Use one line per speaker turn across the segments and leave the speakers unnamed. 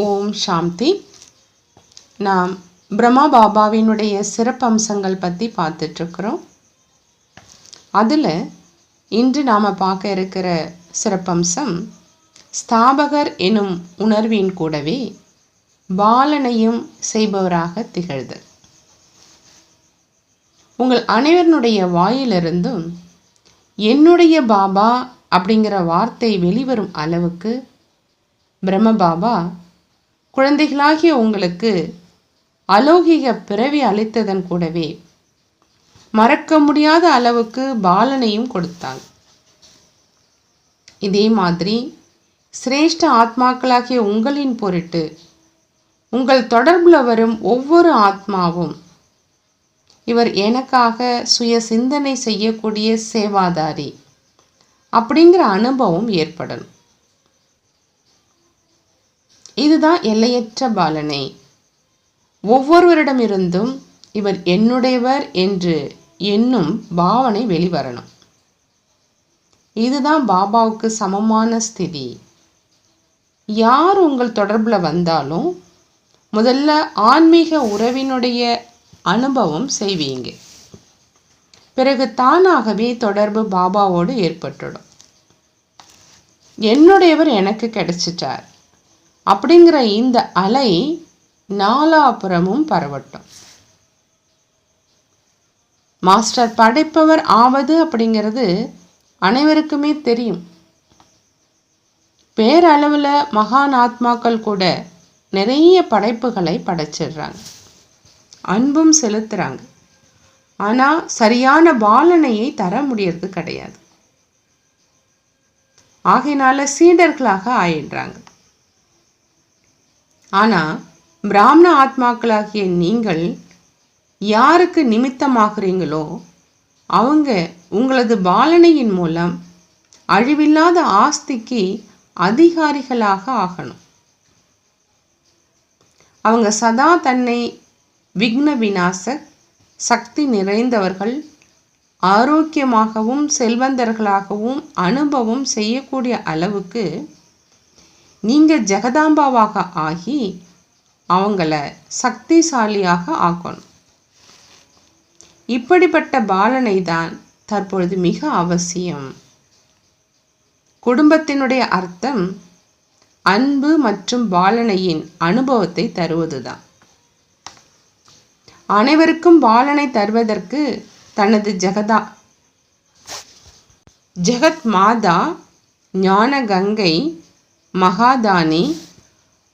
ஓம் சாந்தி. நாம் பிரம்மா பாபாவினுடைய சிறப்பம்சங்கள் பற்றி பார்த்துட்ருக்குறோம். அதில் இன்று நாம் பார்க்க இருக்கிற சிறப்பம்சம் ஸ்தாபகர் எனும் உணர்வின் கூடவே பாலனையும் செய்பவராக திகழ்தல். உங்கள் அனைவருடைய வாயிலிருந்தும் என்னுடைய பாபா அப்படிங்கிற வார்த்தை வெளிவரும் அளவுக்கு பிரம்ம பாபா குழந்தைகளாகிய உங்களுக்கு அலௌகிக பிறவி அளித்ததன் கூடவே மறக்க முடியாத அளவுக்கு பாலனையும் கொடுத்தாள். இதே மாதிரி சிரேஷ்ட ஆத்மாக்களாகிய உங்களின் பொருட்டு உங்கள் தொடர்பில் வரும் ஒவ்வொரு ஆத்மாவும் இவர் எனக்காக சுய சிந்தனை செய்யக்கூடிய சேவாதாரி அப்படிங்கிற அனுபவம் ஏற்படணும். இதுதான் எல்லையற்ற பாலனை. ஒவ்வொருவரிடமிருந்தும் இவர் என்னுடையவர் என்று என்னும் பாவனை வெளிவரணும். இதுதான் பாபாவுக்கு சமமான ஸ்திதி. யார் உங்கள் தொடர்பில் வந்தாலும் முதல்ல ஆன்மீக உறவினுடைய அனுபவம் செய்வீங்க. பிறகு தானாகவே தொடர்பு பாபாவோடு ஏற்பட்டுடும். என்னுடையவர் எனக்கு கிடைச்சிட்டார். அப்படிங்கிற இந்த அலை நாலாபுறமும் பரவட்டும். மாஸ்டர் படைப்பவர் ஆவது அப்படிங்கிறது அனைவருக்குமே தெரியும். பேரளவில் மகான் ஆத்மாக்கள் கூட நிறைய படைப்புகளை படைச்சிடுறாங்க. அன்பும் செலுத்துகிறாங்க ஆனால் சரியான பாலனையை தர முடியறது கிடையாது. ஆகையினால சீடர்களாக ஆயிடுறாங்க. ஆனால் பிராமண ஆத்மாக்களாகிய நீங்கள் யாருக்கு நிமித்தமாகிறீங்களோ அவங்க உங்களது பாலனையின் மூலம் அழிவில்லாத ஆஸ்திக்கு அதிகாரிகளாக ஆகணும். அவங்க சதா தன்னை விக்ன விநாச சக்தி நிறைந்தவர்கள் ஆரோக்கியமாகவும் செல்வந்தர்களாகவும் அனுபவம் செய்யக்கூடிய அளவுக்கு நீங்கள் ஜெகதாம்பாவாக ஆகி அவங்கள சக்திசாலியாக ஆக்கணும். இப்படிப்பட்ட பாலனை தான் தற்பொழுது மிக அவசியம். குடும்பத்தினுடைய அர்த்தம் அன்பு மற்றும் பாலனையின் அனுபவத்தை தருவதுதான். அனைவருக்கும் பாலனை தருவதற்கு தனது ஜெகதா ஜெகத் மாதா ஞான கங்கை மகாதானி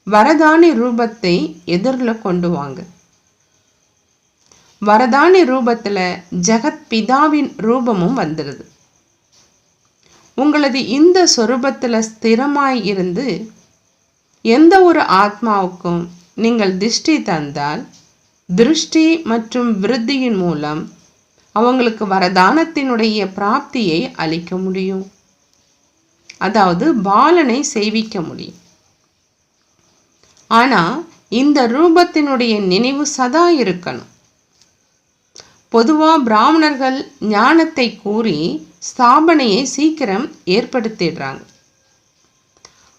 வரதானி ரூபத்தை எதிரில் கொண்டு வாங்க. வரதானி ரூபத்தில் ஜெகத் பிதாவின் ரூபமும் வந்துடுது உங்களது இந்த சொரூபத்தில் ஸ்திரமாய் இருந்து எந்த ஒரு ஆத்மாவுக்கும் நீங்கள் திருஷ்டி தந்தால் திருஷ்டி மற்றும் விருத்தியின் மூலம் அவங்களுக்கு வரதானத்தினுடைய பிராப்தியை அளிக்க முடியும். அதாவது பாலனை செய்விக்க முடியும். ஆனால் இந்த ரூபத்தினுடைய நினைவு சதா இருக்கணும். பொதுவாக பிராமணர்கள் ஞானத்தை கூறி ஸ்தாபனையை சீக்கிரம் ஏற்படுத்திடுறாங்க.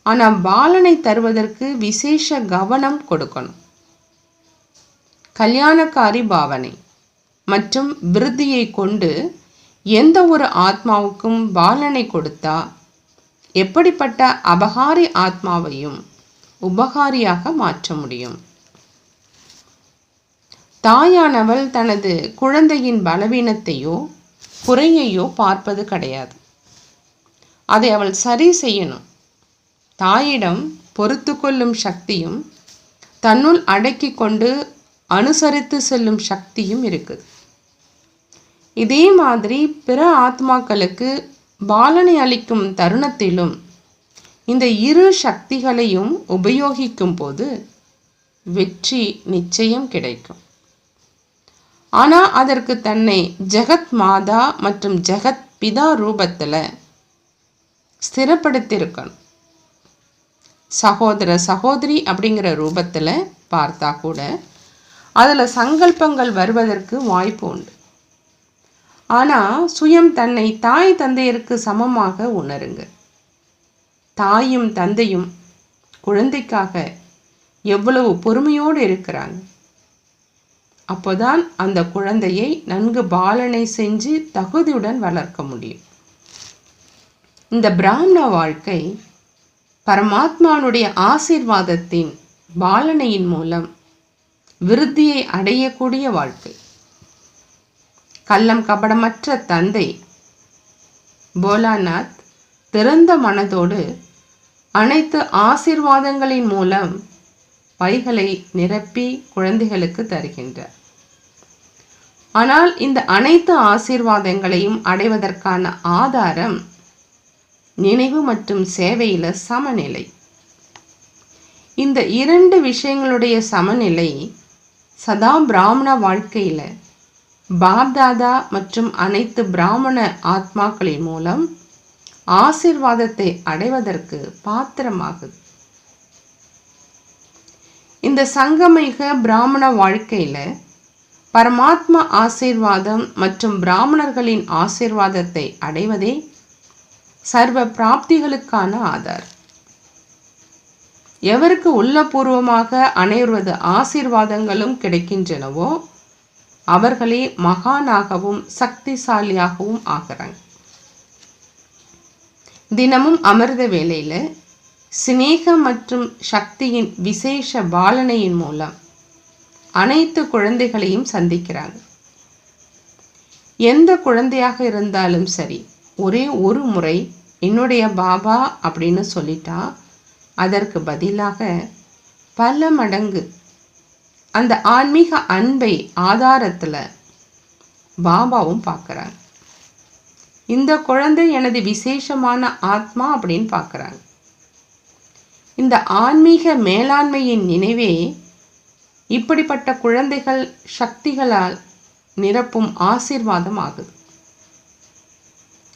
ஆனால் பாலனை தருவதற்கு விசேஷ கவனம் கொடுக்கணும். கல்யாணக்காரி பாவனை மற்றும் விருத்தியை கொண்டு எந்த ஒரு ஆத்மாவுக்கும் பாலனை கொடுத்தா எப்படிப்பட்ட அபகாரி ஆத்மாவையும் உபகாரியாக மாற்ற முடியும்? தாயானவள் தனது குழந்தையின் பலவீனத்தையோ குறையையோ பார்ப்பது கிடையாது. அதை அவள் சரி செய்யணும். தாயிடம் பொறுத்து கொள்ளும் சக்தியும் தன்னுள் அடக்கி கொண்டு அனுசரித்து செல்லும் சக்தியும் இருக்குது. இதே மாதிரி பிற ஆத்மாக்களுக்கு பாலனை அளிக்கும் தருணத்திலும் இந்த இரு சக்திகளையும் உபயோகிக்கும் போது வெற்றி நிச்சயம் கிடைக்கும். ஆனால் அதற்கு தன்னை ஜெகத் மாதா மற்றும் ஜெகத் பிதா ரூபத்தில் ஸ்திரப்படுத்தியிருக்கணும் சகோதர சகோதரி அப்படிங்கிற ரூபத்தில் பார்த்தா கூட அதில் சங்கல்பங்கள் வருவதற்கு வாய்ப்பு உண்டு. ஆனால் சுயம் தன்னை தாய் தந்தையருக்கு சமமாக உணருங்க. தாயும் தந்தையும் குழந்தைக்காக எவ்வளவு பொறுமையோடு இருக்கிறாங்க. அப்போதான் அந்த குழந்தையை நன்கு பாலனை செஞ்சு தகுதியுடன் வளர்க்க முடியும். இந்த பிராமண வாழ்க்கை பரமாத்மானுடைய ஆசீர்வாதத்தின் பாலனையின் மூலம் விருத்தியை அடையக்கூடிய வாழ்க்கை. கள்ளம் கபடமற்ற தந்தை. போலாநாத் திறந்த மனதோடு அனைத்து ஆசிர்வாதங்களின் மூலம் பைகளை நிரப்பி குழந்தைகளுக்கு தருகின்றார். ஆனால் இந்த அனைத்து ஆசீர்வாதங்களையும் அடைவதற்கான ஆதாரம் நினைவு மற்றும் சேவையில சமநிலை. இந்த இரண்டு விஷயங்களுடைய சமநிலை சதா பிராமண வாழ்க்கையில பாப்தாதா மற்றும் அனைத்து பிராமண ஆத்மாக்களின் மூலம் ஆசிர்வாதத்தை அடைவதற்கு பாத்திரமாகுது இந்த சங்கமிக பிராமண வாழ்க்கையில் பரமாத்மா ஆசீர்வாதம் மற்றும் பிராமணர்களின் ஆசீர்வாதத்தை அடைவதே சர்வ பிராப்திகளுக்கான ஆதார். எவருக்கு உள்ளபூர்வமாக அனைவரது ஆசீர்வாதங்களும் கிடைக்கின்றனவோ அவர்களே மகானாகவும் சக்திசாலியாகவும் ஆகிறாங்க. தினமும் அமிர்த வேலையில் சிநேகம் மற்றும் சக்தியின் விசேஷ பாலனையின் மூலம் அனைத்து குழந்தைகளையும் சந்திக்கிறாங்க. எந்த குழந்தையாக இருந்தாலும் சரி ஒரே ஒரு முறை என்னுடைய பாபா அப்படின்னு சொல்லிட்டா அதற்கு பதிலாக பல மடங்கு அந்த ஆன்மீக அன்பை ஆதாரத்தில் பாபாவும் பார்க்குறாங்க இந்த குழந்தை எனது விசேஷமான ஆத்மா அப்படின்னு பார்க்குறாங்க இந்த ஆன்மீக மேலாண்மையின் நினைவே இப்படிப்பட்ட குழந்தைகள் சக்திகளால் நிரப்பும் ஆசீர்வாதம் ஆகுது.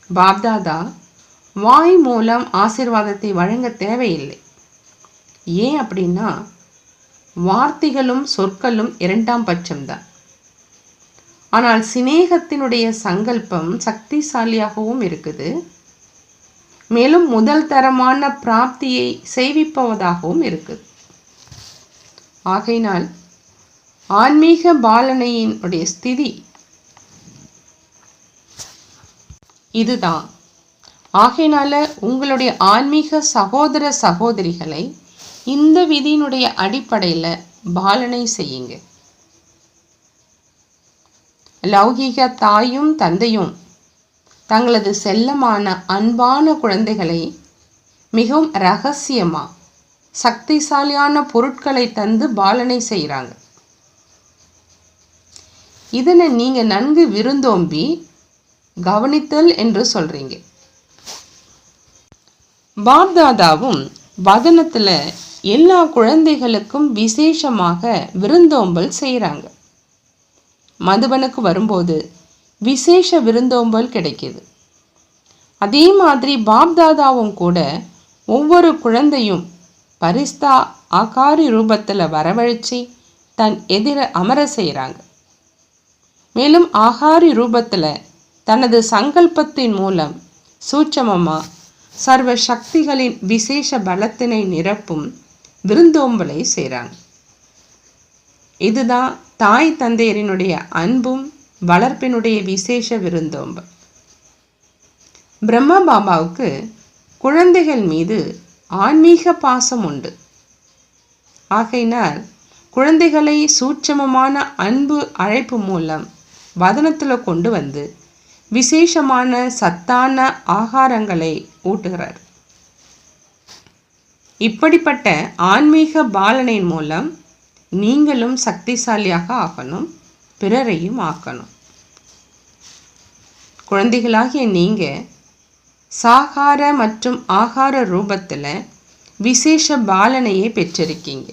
பாப்தாதா வாய் மூலம் ஆசீர்வாதத்தை வழங்க தேவையில்லை. ஏன் அப்படின்னா வார்த்தைகளும் சொற்களும் இரண்டாம் பட்சம்தான். ஆனால் சிநேகத்தினுடைய சங்கல்பம் சக்திசாலியாகவும் இருக்குது. மேலும் முதல் தரமான பிராப்தியை செய்விப்பவதாகவும் இருக்குது. ஆகையினால் ஆன்மீக பாலனையினுடைய ஸ்திதி இதுதான். ஆகையினால உங்களுடைய ஆன்மீக சகோதர சகோதரிகளை இந்த விதியினுடைய அடிப்படையில் பாலனை செய்யுங்க. லௌகீக தாயும் தந்தையும் தங்களது செல்லமான அன்பான குழந்தைகளை மிகவும் ரகசியமாக சக்திசாலியான பொருட்களை தந்து பாலனை செய்கிறாங்க இதனை நீங்கள் நன்கு விருந்தோம்பி கவனித்தல் என்று சொல்கிறீங்க பாப்தாதாவும் வதனத்தில் எல்லா குழந்தைகளுக்கும் விசேஷமாக விருந்தோம்பல் செய்கிறாங்க மதுபனுக்கு வரும்போது விசேஷ விருந்தோம்பல் கிடைக்கிது. அதே மாதிரி பாப்தாதாவும் கூட ஒவ்வொரு குழந்தையும் பரிஸ்தா ஆகாரி ரூபத்தில் வரவழைச்சி தன் எதிர அமர செய்கிறாங்க மேலும் ஆகாரி ரூபத்தில் தனது சங்கல்பத்தின் மூலம் சூட்சமமாக சர்வ சக்திகளின் விசேஷ பலத்தினை நிரப்பும் விருந்தோம்பலை செய்கிறாங்க இதுதான் தாய் தந்தையரினுடைய அன்பும் வளர்ப்பினுடைய விசேஷ விருந்தோம்பல். பிரம்மா பாபாவுக்கு குழந்தைகள் மீது ஆன்மீக பாசம் உண்டு. ஆகையினால் குழந்தைகளை சூட்சமமான அன்பு அழைப்பு மூலம் வதனத்தில் கொண்டு வந்து விசேஷமான சத்தான ஆகாரங்களை ஊட்டுகிறார். இப்படிப்பட்ட ஆன்மீக பாலனின் மூலம் நீங்களும் சக்திசாலியாக ஆகணும் பிறரையும் ஆக்கணும். குழந்தைகளாகிய நீங்கள் சாகார மற்றும் ஆகார ரூபத்தில் விசேஷ பாலனையை பெற்றிருக்கீங்க.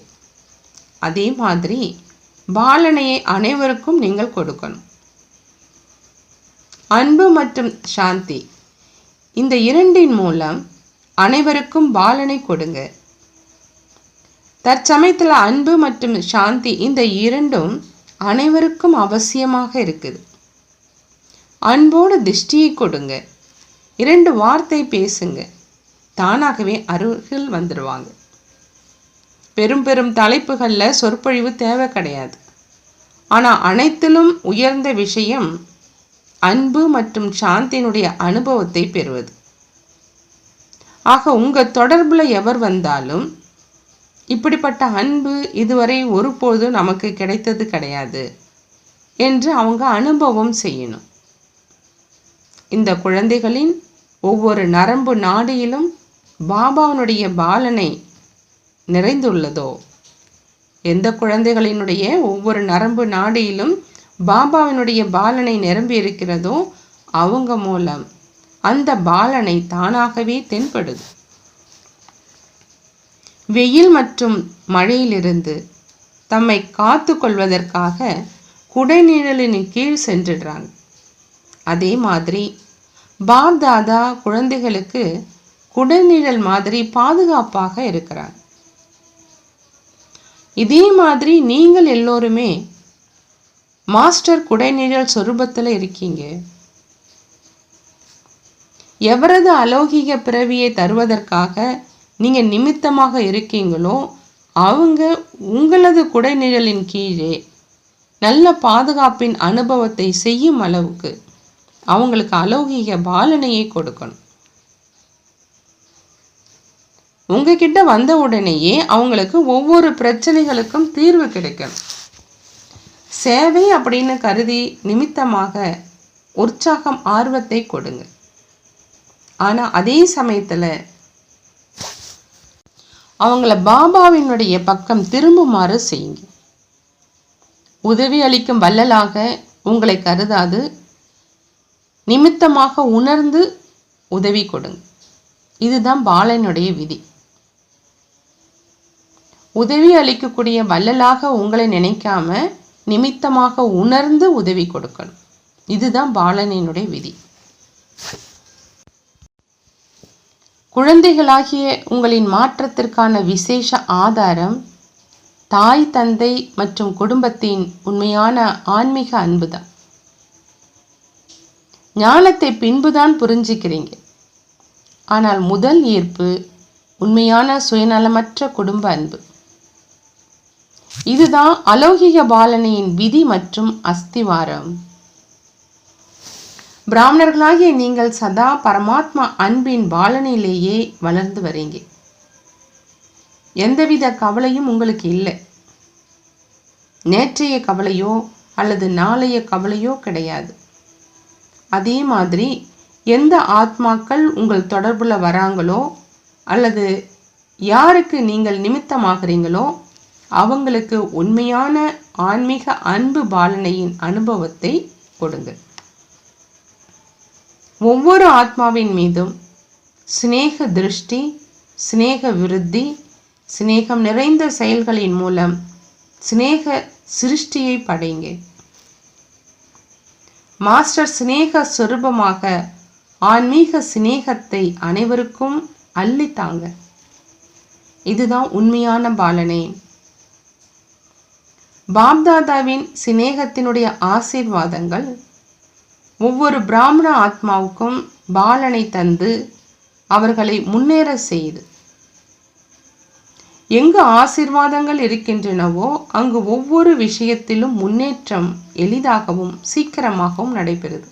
அதே மாதிரி பாலனையை அனைவருக்கும் நீங்கள் கொடுக்கணும். அன்பு மற்றும் சாந்தி இந்த இரண்டின் மூலம் அனைவருக்கும் பாலனை கொடுங்க. தற்சமயத்தில் அன்பு மற்றும் சாந்தி இந்த இரண்டும் அனைவருக்கும் அவசியமாக இருக்குது. அன்போடு திருஷ்டியை கொடுங்க. இரண்டு வார்த்தை பேசுங்க. தானாகவே அருகில் வந்துடுவாங்க பெரும் பெரும் தலைப்புகளில் சொற்பொழிவு தேவை கிடையாது. ஆனால் அனைத்திலும் உயர்ந்த விஷயம் அன்பு மற்றும் சாந்தியினுடைய அனுபவத்தை பெறுவது. ஆக உங்கள் தொடர்பில் எவர் வந்தாலும் இப்படிப்பட்ட அன்பு இதுவரை ஒருபோதும் நமக்கு கிடைத்தது கிடையாது என்று அவங்க அனுபவம் செய்யணும். இந்த குழந்தைகளின் ஒவ்வொரு நரம்பு நாடியிலும் பாபாவனுடைய பாலனை நிறைந்துள்ளதோ? எந்த குழந்தைகளினுடைய ஒவ்வொரு நரம்பு நாடியிலும் பாபாவினுடைய பாலனை நிரம்பி இருக்கிறதோ அவங்க மூலம். அந்த பாலனை தானாகவே தென்படுது. வெயில் மற்றும் மழையிலிருந்து தம்மை காத்து கொள்வதற்காக குடைநிழலின் கீழ் சென்றுடுறாங்க. அதே மாதிரி பாப் தாதா குழந்தைகளுக்கு குடைநிழல் மாதிரி பாதுகாப்பாக இருக்கிறாங்க. இதே மாதிரி நீங்கள் எல்லோருமே மாஸ்டர் குடைநிழல் சொரூபத்தில் இருக்கீங்க. எவரது அலௌகிக பிறவியை தருவதற்காக நீங்கள் நிமித்தமாக இருக்கீங்களோ அவங்க உங்களது குடைநிழலின் கீழே நல்ல பாதுகாப்பின் அனுபவத்தை செய்யும் அளவுக்கு அவங்களுக்கு அலௌகிக பாலனையை கொடுக்கணும். உங்ககிட்ட வந்த உடனேயே அவங்களுக்கு ஒவ்வொரு பிரச்சனைகளுக்கும் தீர்வு கிடைக்கணும். சேவை அப்படின்னு கருதி நிமித்தமாக உற்சாகம் ஆர்வத்தை கொடுங்க. ஆனால் அதே சமயத்தில் அவங்கள பாபாவினுடைய பக்கம் திரும்புமாறு செய்யுங்க. உதவி அளிக்கும் வள்ளலாக உங்களை கருதாது. நிமித்தமாக உணர்ந்து உதவி கொடுங்க. இதுதான் பாலனுடைய விதி. உதவி அளிக்கக்கூடிய வள்ளலாக உங்களை நினைக்காம நிமித்தமாக உணர்ந்து உதவி கொடுக்கணும். இதுதான் பாலனினுடைய விதி. குழந்தைகளாகிய உங்களின் மாற்றத்திற்கான விசேஷ ஆதாரம் தாய் தந்தை மற்றும் குடும்பத்தின் உண்மையான ஆன்மீக அன்புதான். ஞானத்தை பின்புதான் புரிஞ்சுக்கிறீங்க. ஆனால் முதல் ஈர்ப்பு உண்மையான சுயநலமற்ற குடும்ப அன்பு. இதுதான் அலௌகிக பாலனையின் விதி மற்றும் அஸ்திவாரம். பிராமணர்களாகிய நீங்கள் சதா பரமாத்மா அன்பின் பாலனையிலேயே வளர்ந்து வரீங்க. எந்தவித கவலையும் உங்களுக்கு இல்லை. நேற்றைய கவலையோ அல்லது நாளைய கவலையோ கிடையாது. அதே மாதிரி எந்த ஆத்மாக்கள் உங்கள் தொடர்பில் வராங்களோ அல்லது யாருக்கு நீங்கள் நிமித்தமாகிறீங்களோ அவங்களுக்கு உண்மையான ஆன்மீக அன்பு பாலனையின் அனுபவத்தை கொடுங்கள். ஒவ்வொரு ஆத்மாவின் மீதும் சிநேக திருஷ்டி சிநேக விருத்தி சிநேகம் நிறைந்த செயல்களின் மூலம் சிநேக சிருஷ்டியை படைங்க. மாஸ்டர் சிநேக சொரூபமாக ஆன்மீக சிநேகத்தை அனைவருக்கும் அள்ளித்தாங்க. இதுதான் உண்மையான பாலனே. பாப்தாதாவின் சிநேகத்தினுடைய ஆசீர்வாதங்கள் ஒவ்வொரு பிராமண ஆத்மாவுக்கும் பாலனை தந்து அவர்களை முன்னேற செய்து. எங்கு ஆசீர்வாதங்கள் இருக்கின்றனவோ அங்கு ஒவ்வொரு விஷயத்திலும் முன்னேற்றம் எளிதாகவும் சீக்கிரமாகவும் நடைபெறுது.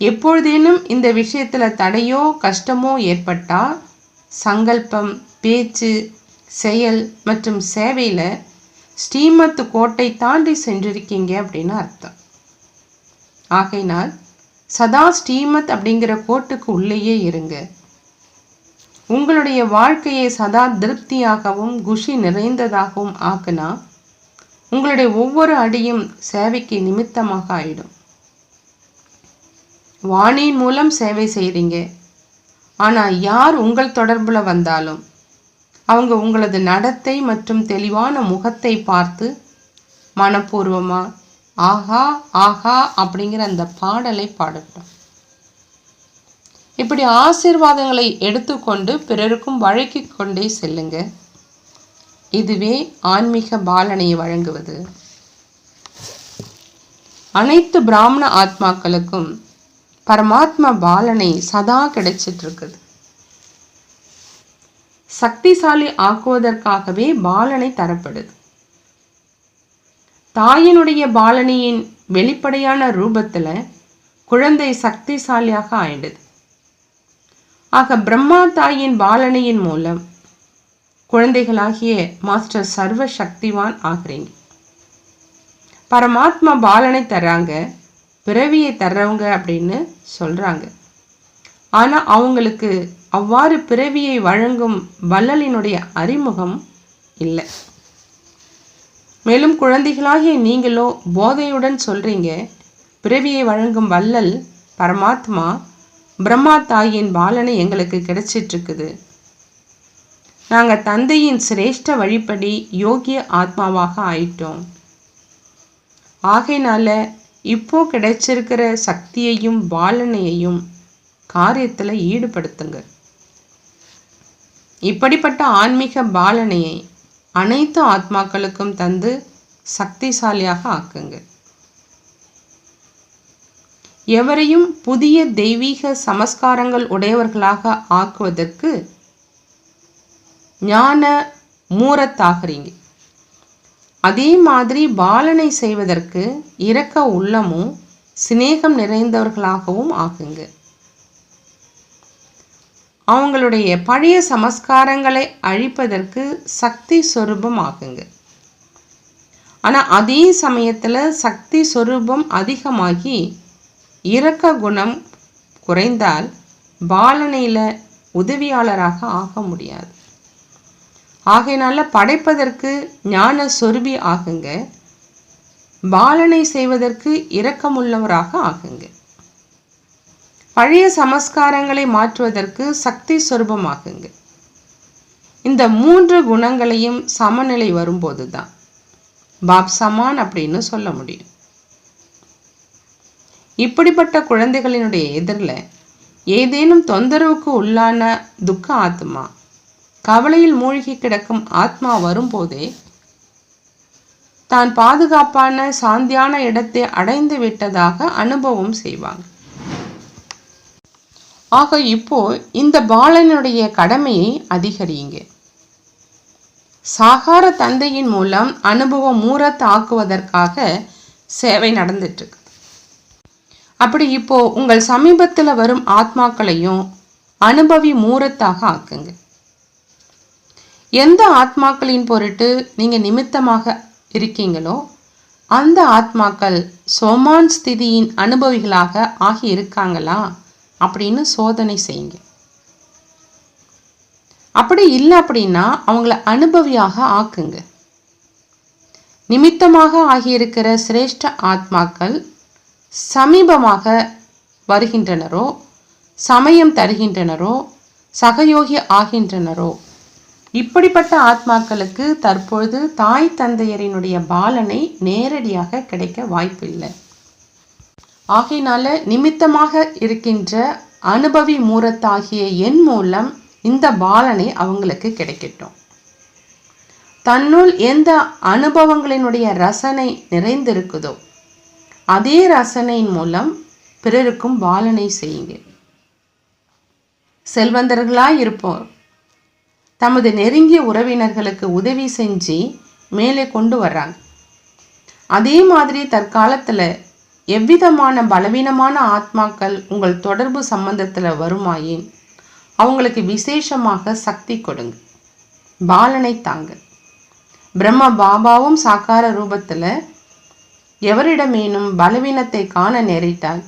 எப்பொழுதேனும் இந்த விஷயத்தில் தடையோ கஷ்டமோ ஏற்பட்டால் சங்கல்பம் பேச்சு செயல் மற்றும் சேவையில் ஸ்ரீமத்து கோட்டை தாண்டி சென்றிருக்கீங்க அப்படின்னு அர்த்தம். ஆகையினால் சதா ஸ்ரீமத் அப்படிங்கிற கோட்டுக்கு உள்ளேயே இருங்க. உங்களுடைய வாழ்க்கையை சதா திருப்தியாகவும் குஷி நிறைந்ததாகவும் ஆக்குனா உங்களுடைய ஒவ்வொரு அடியும் சேவைக்கு நிமித்தமாக ஆயிடும். வாணியின் மூலம் சேவை செய்கிறீங்க ஆனால் யார் உங்கள் தொடர்பில் வந்தாலும் அவங்க உங்களது நடத்தை மற்றும் தெளிவான முகத்தை பார்த்து மனப்பூர்வமாக ஆஹா ஆஹா அப்படிங்கிற அந்த பாடலை பாடட்டும். இப்படி ஆசீர்வாதங்களை எடுத்துக்கொண்டு பிறருக்கும் வழக்கி கொண்டே செல்லுங்க. இதுவே ஆன்மீக பாலனையை வழங்குவது. அனைத்து பிராமண ஆத்மாக்களுக்கும் பரமாத்மா பாலனை சதா கிடைச்சிட்டு இருக்குது சக்திசாலி ஆக்குவதற்காகவே பாலனை தரப்படுது. தாயினுடைய பாலனியின் வெளிப்படையான ரூபத்தில் குழந்தை சக்திசாலியாக ஆயிடுது. ஆக பிரம்மா தாயின் பாலனையின் மூலம் குழந்தைகளாகிய மாஸ்டர் சர்வ சக்திவான் ஆகிறீங்க. பரமாத்மா பாலனை தர்றாங்க பிறவியை தர்றவங்க அப்படின்னு சொல்கிறாங்க ஆனால் அவங்களுக்கு அவ்வாறு பிறவியை வழங்கும் வள்ளலினுடைய அறிமுகம் இல்லை. மேலும் குழந்தைகளாகிய நீங்களோ போதையுடன் சொல்றீங்க. பிறவியை வழங்கும் வள்ளல் பரமாத்மா பிரம்மா தாயின் பாலனை எங்களுக்கு கிடைச்சிட்ருக்குது நாங்கள் தந்தையின் சிரேஷ்ட வழிப்படி யோகிய ஆத்மாவாக ஆயிட்டோம். ஆகையினால இப்போ கிடைச்சிருக்கிற சக்தியையும் பாலனையையும் காரியத்தில் ஈடுபடுத்துங்க. இப்படிப்பட்ட ஆன்மீக பாலனையை அனைத்து ஆத்மாக்களுக்கும் தந்து சக்திசாலியாக ஆக்குங்க எவரையும் புதிய தெய்வீக சமஸ்காரங்கள் உடையவர்களாக ஆக்குவதற்கு ஞான மூரத்தாகிறீங்க. அதே மாதிரி பாலனை செய்வதற்கு இரக்க உள்ளமும் சிநேகம் நிறைந்தவர்களாகவும் ஆகுங்க அவங்களுடைய பழைய சமஸ்காரங்களை அழிப்பதற்கு சக்தி சொரூபம் ஆகுங்க ஆனால் அதே சமயத்தில் சக்தி சொரூபம் அதிகமாகி இரக்க குணம் குறைந்தால் பாலனையில் உதவியாளராக ஆக முடியாது. ஆகையினால படைப்பதற்கு ஞான சொருபி ஆகுங்க. பாலனை செய்வதற்கு இரக்கமுள்ளவராக ஆகுங்க. பழைய சமஸ்காரங்களை மாற்றுவதற்கு சக்தி சொரூபமாகுங்க இந்த மூன்று குணங்களையும் சமநிலை வரும்போது தான் பாப் சமான் அப்படின்னு சொல்ல முடியும். இப்படிப்பட்ட குழந்தைகளினுடைய எதிரில் ஏதேனும் தொந்தரவுக்கு உள்ளான துக்க ஆத்மா கவலையில் மூழ்கி கிடக்கும் ஆத்மா வரும்போதே தான் பாதுகாப்பான சாந்தியான இடத்தை அடைந்து விட்டதாக அனுபவம் செய்வாங்க. ஆக இப்போ இந்த பாலனுடைய கடமையை அதிகரியுங்க. சாகார தந்தையின் மூலம் அனுபவம் மூரத்தாக்குவதற்காக சேவை நடந்துட்டுருக்கு. அப்படி இப்போ உங்கள் சமீபத்தில் வரும் ஆத்மாக்களையும் அனுபவி மூரத்தாக ஆக்குங்க. எந்த ஆத்மாக்களின் பொருட்டு நீங்கள் நிமித்தமாக இருக்கீங்களோ அந்த ஆத்மாக்கள் சோமான் ஸ்திதியின் அனுபவிகளாக ஆகி இருக்காங்களா அப்படின்னு சோதனை செய்யுங்க. அப்படி இல்லை அப்படின்னா அவங்கள அனுபவியாக ஆக்குங்க. நிமித்தமாக ஆகியிருக்கிற சிரேஷ்ட ஆத்மாக்கள் சமீபமாக வருகின்றனரோ சமயம் தருகின்றனரோ சகயோகி ஆகின்றனரோ இப்படிப்பட்ட ஆத்மாக்களுக்கு தற்பொழுது தாய் தந்தையரினுடைய பாலனை நேரடியாக கிடைக்க வாய்ப்பில்லை. ஆகையினால நிமித்தமாக இருக்கின்ற அனுபவி மூரத்தாகிய என் மூலம் இந்த பாலனை அவங்களுக்கு கிடைக்கட்டும். தன்னுள் எந்த அனுபவங்களினுடைய ரசனை நிறைந்திருக்குதோ அதே ரசனையின் மூலம் பிறருக்கும் பாலனை செய்யுங்க செல்வந்தர்களாய் இருப்போர் தமது நெருங்கிய உறவினர்களுக்கு உதவி செஞ்சு மேலே கொண்டு வர்றாங்க. அதே மாதிரி தற்காலத்தில் எவ்விதமான பலவீனமான ஆத்மாக்கள் உங்கள் தொடர்பு சம்பந்தத்தில் வருமாயின் அவங்களுக்கு விசேஷமாக சக்தி கொடுங்க. பாலனை தாங்க. பிரம்ம பாபாவும் சாக்கார ரூபத்தில் எவரிடமேனும் பலவீனத்தை காண நேரிட்டால்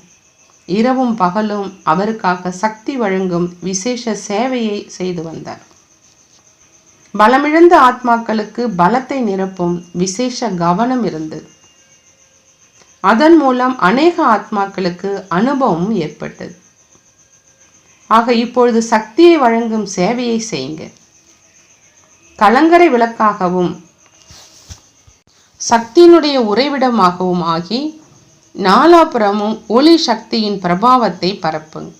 இரவும் பகலும் அவருக்காக சக்தி வழங்கும் விசேஷ சேவையை செய்து வந்தார். பலமிழந்த ஆத்மாக்களுக்கு பலத்தை நிரப்பும் விசேஷ கவனம் இருந்தது. அதன் மூலம் அநேக ஆத்மாக்களுக்கு அனுபவம் ஏற்பட்டது. ஆக இப்பொழுது சக்தியை வழங்கும் சேவையை செய்யுங்க. கலங்கரை விளக்காகவும் சக்தியினுடைய உறைவிடமாகவும் ஆகி நாலாபுறமும் ஒளி சக்தியின் பிரபாவத்தை பரப்புங்க.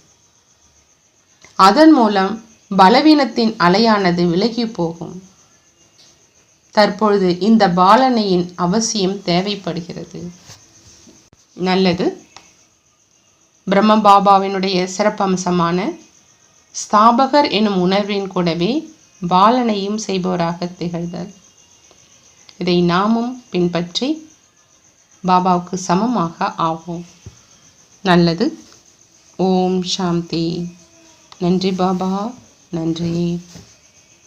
அதன் மூலம் பலவீனத்தின் அலையானது விலகி போகும். தற்பொழுது இந்த பாலனையின் அவசியம் தேவைப்படுகிறது. நல்லது. பிரம்ம பாபாவினுடைய சிறப்பம்சமான ஸ்தாபகர் எனும் உணர்வின் கூடவே பாலனையும் செய்பவராக திகழ்தல் இதை நாமும் பின்பற்றி பாபாவுக்கு சமமாக ஆவோம். நல்லது. ஓம் சாந்தி. நன்றி பாபா. நன்றி.